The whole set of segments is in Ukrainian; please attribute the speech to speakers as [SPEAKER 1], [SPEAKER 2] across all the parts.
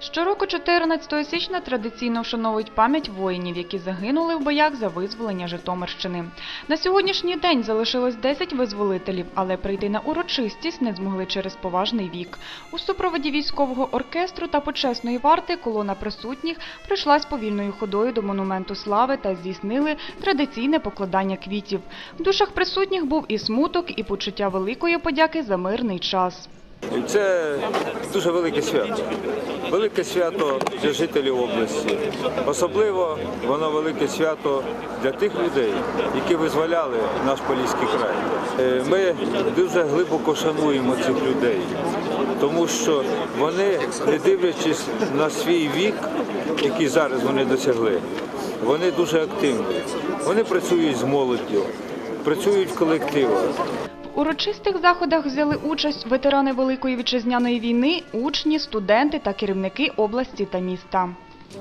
[SPEAKER 1] Щороку 14 січня традиційно вшановують пам'ять воїнів, які загинули в боях за визволення Житомирщини. На сьогоднішній день залишилось 10 визволителів, але прийти на урочистість не змогли через поважний вік. У супроводі військового оркестру та почесної варти колона присутніх пройшлась повільною ходою до монументу слави та здійснили традиційне покладання квітів. В душах присутніх був і смуток, і почуття великої подяки за мирний час.
[SPEAKER 2] Це дуже велике свято. Велике свято для жителів області. Особливо воно велике свято для тих людей, які визволяли наш Поліський край. Е, Ми дуже глибоко шануємо цих людей, тому що вони, не дивлячись на свій вік, який зараз вони досягли, вони дуже активні. Вони працюють з молоддю, працюють в колективах.
[SPEAKER 1] Урочистих заходах взяли участь ветерани Великої вітчизняної війни, учні, студенти та керівники області та міста.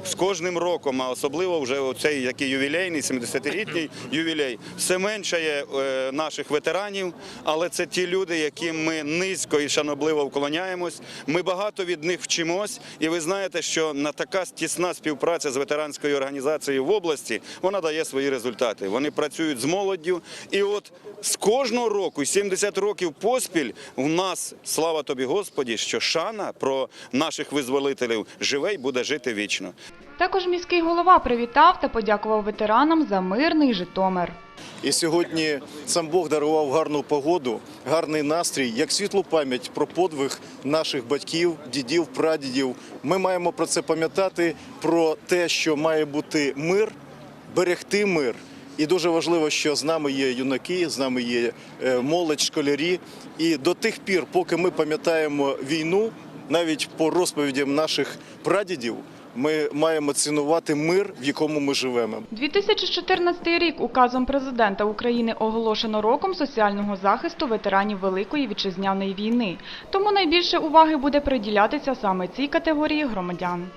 [SPEAKER 3] З кожним роком, а особливо вже оцей який ювілейний, 70-літній ювілей, все меншає е, наших ветеранів, але це ті люди, яким ми низько і шанобливо вклоняємось. Ми багато від них вчимось, і ви знаєте, що на така тісна співпраця з ветеранською організацією в області вона дає свої результати. Вони працюють з молоддю, і от з кожного року, 70 років поспіль, у нас слава тобі, Господі, що шана про наших визволителів живе і буде жити вічно.
[SPEAKER 1] Також міський голова привітав та подякував ветеранам за мирний Житомир.
[SPEAKER 4] І сьогодні сам Бог дарував гарну погоду, гарний настрій, як світлу пам'ять про подвиг наших батьків, дідів, прадідів. Ми маємо про це пам'ятати, про те, що має бути мир, берегти мир. І дуже важливо, що з нами є юнаки, з нами є е, молодь, школярі. І до тих пір, поки ми пам'ятаємо війну, навіть по розповідям наших прадідів, ми маємо цінувати мир, в якому ми живемо.
[SPEAKER 1] 2014 рік указом президента України оголошено роком соціального захисту ветеранів Великої вітчизняної війни. Тому найбільше уваги буде приділятися саме цій категорії громадян.